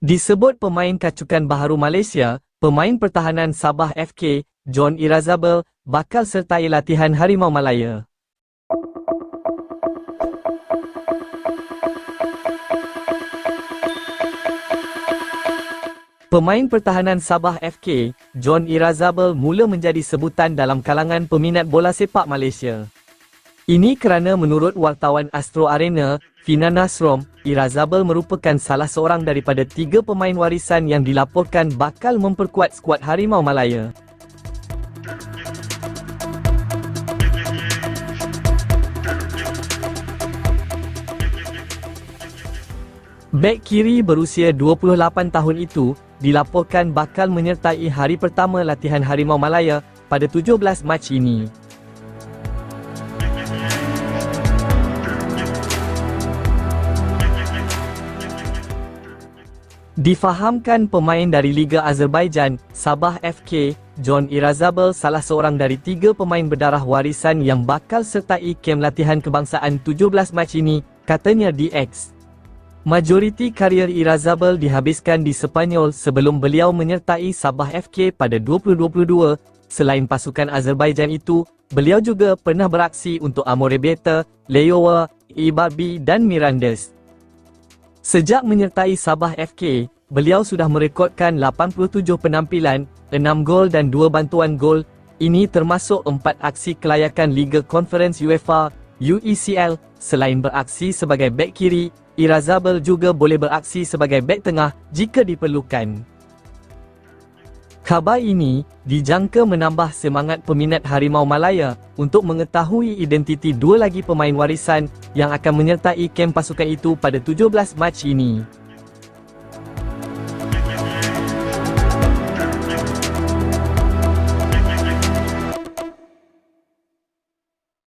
Disebut pemain kacukan baharu Malaysia, pemain pertahanan Sabah FK, John Irazabel, bakal sertai latihan Harimau Malaya. Pemain pertahanan Sabah FK, John Irazabel mula menjadi sebutan dalam kalangan peminat bola sepak Malaysia. Ini kerana menurut wartawan Astro Arena, Fina Nasrom, Irazabel merupakan salah seorang daripada tiga pemain warisan yang dilaporkan bakal memperkuat skuad Harimau Malaya. Bek kiri berusia 28 tahun itu dilaporkan bakal menyertai hari pertama latihan Harimau Malaya pada 17 Mac ini. Difahamkan pemain dari Liga Azerbaijan, Sabah FK, John Irazabel salah seorang dari tiga pemain berdarah warisan yang bakal sertai kem latihan kebangsaan 17 Mac ini, katanya DX. Majoriti karier Irazabel dihabiskan di Sepanyol sebelum beliau menyertai Sabah FK pada 2022. Selain pasukan Azerbaijan itu, beliau juga pernah beraksi untuk Amore Beta, Leowa, Ibarbi dan Mirandes. Sejak menyertai Sabah FK, beliau sudah merekodkan 87 penampilan, 6 gol dan 2 bantuan gol. Ini termasuk 4 aksi kelayakan Liga Conference UEFA, UECL. Selain beraksi sebagai bek kiri, Irazabel juga boleh beraksi sebagai bek tengah jika diperlukan. Khabar ini dijangka menambah semangat peminat Harimau Malaya untuk mengetahui identiti dua lagi pemain warisan yang akan menyertai kem pasukan itu pada 17 Mac ini.